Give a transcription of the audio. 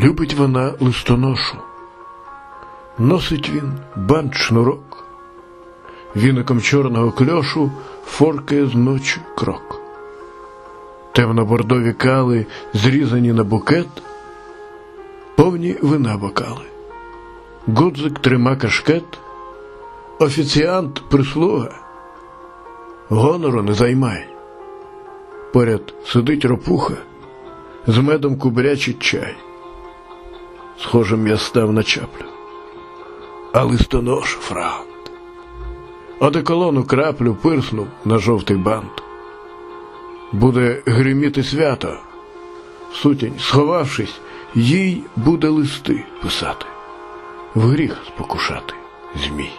Любить вона листоношу. Носить він бант шнурок. Віником чорного кльошу форкає з ночі крок. Темно-бордові кали, зрізані на букет, повні вина бокали. Гудзик трима кашкет, офіціант прислуга, гонору не займай. Поряд сидить ропуха, з медом кубрячить чай. Схожим я став на чаплю, а листонош франт. Одеколону краплю пирснув на жовтий бант. Буде гриміти свято. Сутінь, сховавшись, їй буде листи писати, в гріх спокушати змій.